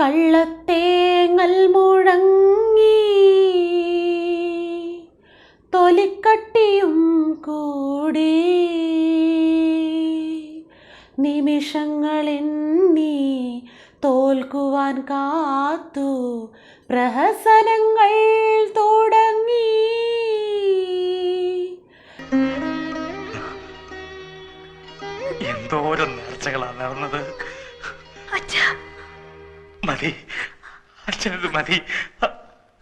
കള്ളത്തേങ്ങൽ മുഴങ്ങി തൊലിക്കട്ടിയും കൂടി. നിമിഷങ്ങളെണ്ണി തോൽക്കുവാൻ കാത്തു പ്രഹസനങ്ങൾ തുടങ്ങി. എന്തോരം നേർച്ചകളാ നടന്നത്. മതി. അച്ഛനത് മതി?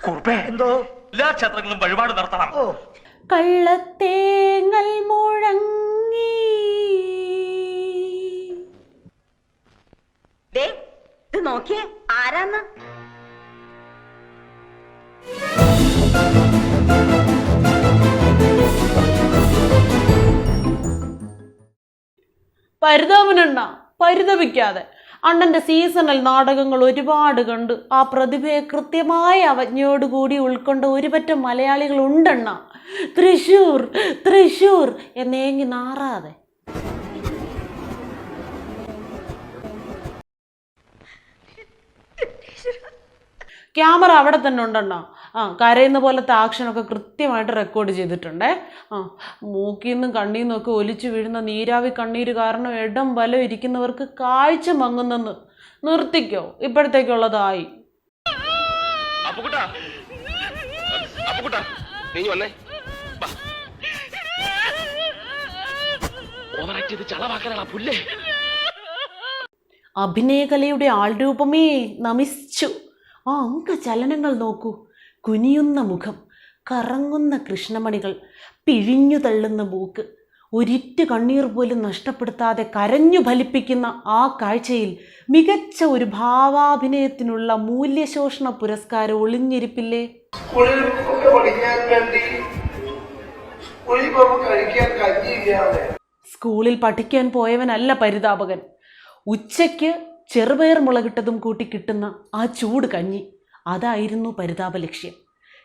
കുറുപ്പേ. എന്തോ? എല്ലാ ക്ഷേത്രങ്ങളും വഴിപാട് നടത്തണം. കള്ളത്തേങ്ങൽ മുഴങ്ങി. ദേ ഇത് നോക്കിയേ ആരാന്ന്? പരിതാപനണ്ണ പരിതപിക്കാതെ. അണ്ണന്റെ സീസണൽ നാടകങ്ങൾ ഒരുപാട് കണ്ട് ആ പ്രതിഭയെ കൃത്യമായ അവജ്ഞയോടുകൂടി ഉൾക്കൊണ്ട ഒരുപറ്റം മലയാളികൾ ഉണ്ടെണ്ണ. തൃശൂർ തൃശൂർ എന്നേങ്ങി നാറാതെ. ക്യാമറ അവിടെ തന്നെ ഉണ്ടെണ്ണ. ആ കരയുന്ന പോലത്തെ ആക്ഷനൊക്കെ കൃത്യമായിട്ട് റെക്കോർഡ് ചെയ്തിട്ടുണ്ടേ. ആ മൂക്കിൽ നിന്നും കണ്ണിൽ നിന്നൊക്കെ ഒക്കെ ഒലിച്ചു വീഴുന്ന നീരാവി കണ്ണീര് കാരണം ഇടം ബലം ഇരിക്കുന്നവർക്ക് കാഴ്ച മങ്ങുന്നെന്ന് നിർത്തിക്കോ. ഇപ്പോഴത്തേക്കുള്ളതായി. അഭിനയകലയുടെ ആൾരൂപമേ നമിച്ചു. ആ അങ്ക ചലനങ്ങൾ നോക്കൂ. കുനിയുന്ന മുഖം കറങ്ങുന്ന കൃഷ്ണമണികൾ പിഴിഞ്ഞു തള്ളുന്ന മൂക്ക് ഒരിറ്റ് കണ്ണീർ പോലും നഷ്ടപ്പെടുത്താതെ കരഞ്ഞു ഫലിപ്പിക്കുന്ന ആ കാഴ്ചയിൽ മികച്ച ഒരു ഭാവാഭിനയത്തിനുള്ള മൂല്യശോഷണ പുരസ്കാരം ഒളിഞ്ഞിരിപ്പില്ലേ? സ്കൂളിൽ പഠിക്കാൻ പോയവനല്ല പരിതാപകൻ. ഉച്ചയ്ക്ക് ചെറുപയർ മുളകിട്ടതും കൂട്ടി കിട്ടുന്ന ആ ചൂട് കഞ്ഞി. അതായിരുന്നു പരിതാപ ലക്ഷ്യം.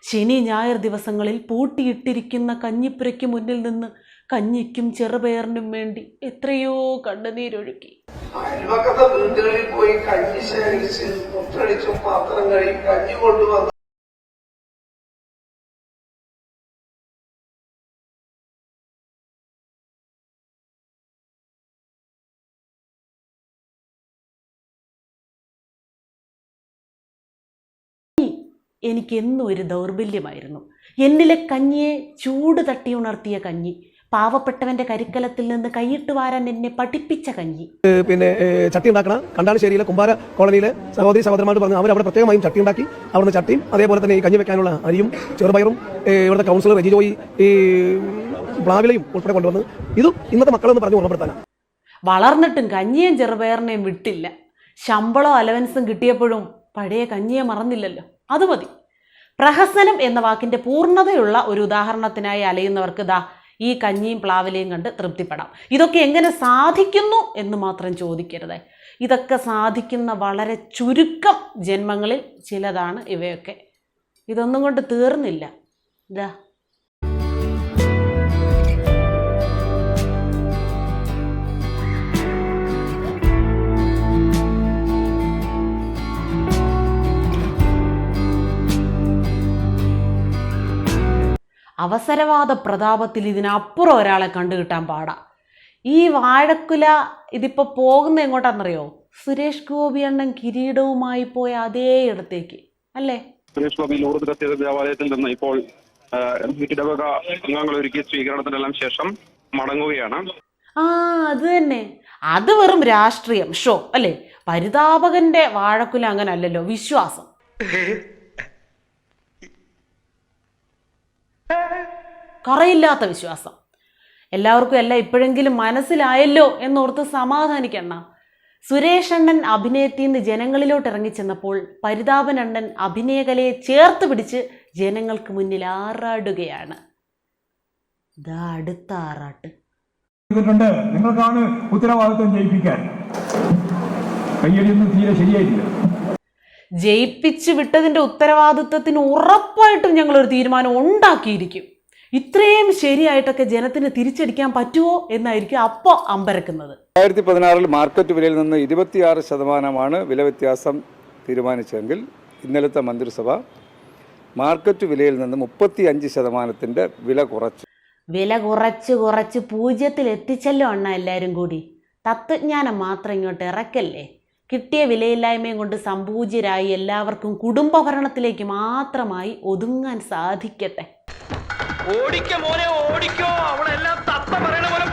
ശനി ഞായർ ദിവസങ്ങളിൽ പൂട്ടിയിട്ടിരിക്കുന്ന കഞ്ഞിപ്പുരയ്ക്ക് മുന്നിൽ നിന്ന് കഞ്ഞിക്കും ചെറുപയറിനും വേണ്ടി എത്രയോ കണ്ണുനീരൊഴുക്കി അയൽവക്കത്തെ വീടുകളിൽ പോയി കഞ്ഞി ശേഖരിച്ച് മുട്ടടിച്ചും പാത്രം കഴുകി കഞ്ഞി കൊണ്ടുവന്ന് എനിക്കെന്നും ഒരു ദൗർബല്യമായിരുന്നു. എന്നിലെ കഞ്ഞിയെ ചൂട് തട്ടി ഉണർത്തിയ കഞ്ഞി പാവപ്പെട്ടവന്റെ കരിക്കലത്തിൽ നിന്ന് കൈയിട്ട് വാരാൻ എന്നെ പഠിപ്പിച്ച കഞ്ഞി. പിന്നെ ചട്ടി ഉണ്ടാക്കണ കണ്ടാലശ്ശേരിയിലെ കുമ്പാര കോളനിയിലെ സഹോദരി സഹോദരന്മാർ പറഞ്ഞു അവർ അവിടെ പ്രത്യേകമായും ചട്ടി ഉണ്ടാക്കി അവിടുന്ന് ചട്ടിയും അതേപോലെ തന്നെ ഈ കഞ്ഞി വെക്കാനുള്ള അരിയും ചെറുപയറും ഇവിടുത്തെ കൗൺസിലർ രജിജോയി ജോയി ഈ പ്ലാവിലയും ഉൾപ്പെടെ കൊണ്ടുവന്ന് ഇത് ഇന്നത്തെ മക്കളെന്ന് പറഞ്ഞു ഓർമ്മപ്പെടുത്താൻ വളർന്നിട്ടും കഞ്ഞിയും ചെറുപയറിനെയും വിട്ടില്ല. ശമ്പളോ അലവൻസും കിട്ടിയപ്പോഴും പഴയ കഞ്ഞിയെ മറന്നില്ലല്ലോ. അത് മതി. പ്രഹസനം എന്ന വാക്കിന്റെ പൂർണതയുള്ള ഒരു ഉദാഹരണത്തിനായി അലയുന്നവർക്ക് ദാ ഈ കഞ്ഞിയും പ്ലാവിലയും കണ്ട് തൃപ്തിപ്പെടാം. ഇതൊക്കെ എങ്ങനെ സാധിക്കുന്നു എന്ന് മാത്രം ചോദിക്കരുത്. ഇതൊക്കെ സാധിക്കുന്ന വളരെ ചുരുക്കം ജന്മങ്ങളിൽ ചിലതാണ് ഇവയൊക്കെ. ഇതൊന്നും കൊണ്ട് തീർന്നില്ല. ഇതാ അവസരവാദ പ്രതാപത്തിൽ ഇതിനപ്പുറം ഒരാളെ കണ്ടു കിട്ടാൻ പാടാ. ഈ വാഴക്കുല ഇതിപ്പോൾ പോകുന്ന എങ്ങോട്ടാണെന്നറിയോ സുരേഷ് ഗോപി അണ്ണൻ കിരീടവുമായി പോയ അതേ ഇടത്തേക്ക് അല്ലേ? സുരേഷ് ഗോപി ലൂർദ് കത്തീഡ്രൽ ദേവാലയത്തിൽ നിന്ന് ഇപ്പോൾ ഇടവക അംഗങ്ങൾ ഒരുക്കിയ സ്വീകരണത്തിനെല്ലാം ശേഷം മടങ്ങുകയാണ്. ആ അത് തന്നെ. അത് വെറും രാഷ്ട്രീയം. ഷോ അല്ലേ? പരിതാപകന്റെ വാഴക്കുല അങ്ങനെ അല്ലല്ലോ വിശ്വാസം. കറയില്ലാത്ത വിശ്വാസം. എല്ലാവർക്കും എല്ലാം ഇപ്പോഴെങ്കിലും മനസ്സിലായല്ലോ എന്നോർത്ത് സമാധാനിക്കണ്ണ. സുരേഷ് അണ്ണൻ അഭിനയത്തിൽ നിന്ന് ജനങ്ങളിലോട്ട് ഇറങ്ങിച്ചെന്നപ്പോൾ പരിതാപൻ അണ്ണൻ അഭിനയകലയെ ചേർത്ത് പിടിച്ച് ജനങ്ങൾക്ക് മുന്നിൽ ആറാടുകയാണ്. ഇതാ അടുത്ത ആറാട്ട്. നിങ്ങൾക്കാണ് ഉത്തരവാദിത്വം ജയിപ്പിക്കാൻ. കയ്യടിയൊന്നും തീരെ ശരിയായിട്ടില്ല. ജയിപ്പിച്ചു വിട്ടതിന്റെ ഉത്തരവാദിത്വത്തിന് ഉറപ്പായിട്ടും ഞങ്ങളൊരു ഒരു തീരുമാനം ഉണ്ടാക്കിയിരിക്കും. ഇത്രയും ശരിയായിട്ടൊക്കെ ജനത്തിന് തിരിച്ചടിക്കാൻ പറ്റുമോ എന്നായിരിക്കും അപ്പോൾ അമ്പരക്കുന്നത്. രണ്ടായിരത്തി പതിനാറിൽ മാർക്കറ്റ് വിലയിൽ നിന്ന് ഇരുപത്തിയാറ് ശതമാനമാണ് വില വ്യത്യാസം തീരുമാനിച്ചെങ്കിൽ ഇന്നലത്തെ മന്ത്രിസഭ മാർക്കറ്റ് വിലയിൽ നിന്ന് മുപ്പത്തി അഞ്ച് ശതമാനത്തിന്റെ വില കുറച്ചു. വില കുറച്ച് കുറച്ച് പൂജ്യത്തിൽ എത്തിച്ചല്ലോ അണ്ണ എല്ലാവരും കൂടി. തത്വജ്ഞാനം മാത്രം ഇങ്ങോട്ട് ഇറക്കല്ലേ? കിട്ടിയ വിലയില്ലായ്മയും കൊണ്ട് സമ്പൂജ്യരായി എല്ലാവർക്കും കുടുംബഭരണത്തിലേക്ക് മാത്രമായി ഒതുങ്ങാൻ സാധിക്കട്ടെ. ഓടിക്കോ ഓടിക്കോ. അവളെല്ലാം തത്ത പറയണ പോലെ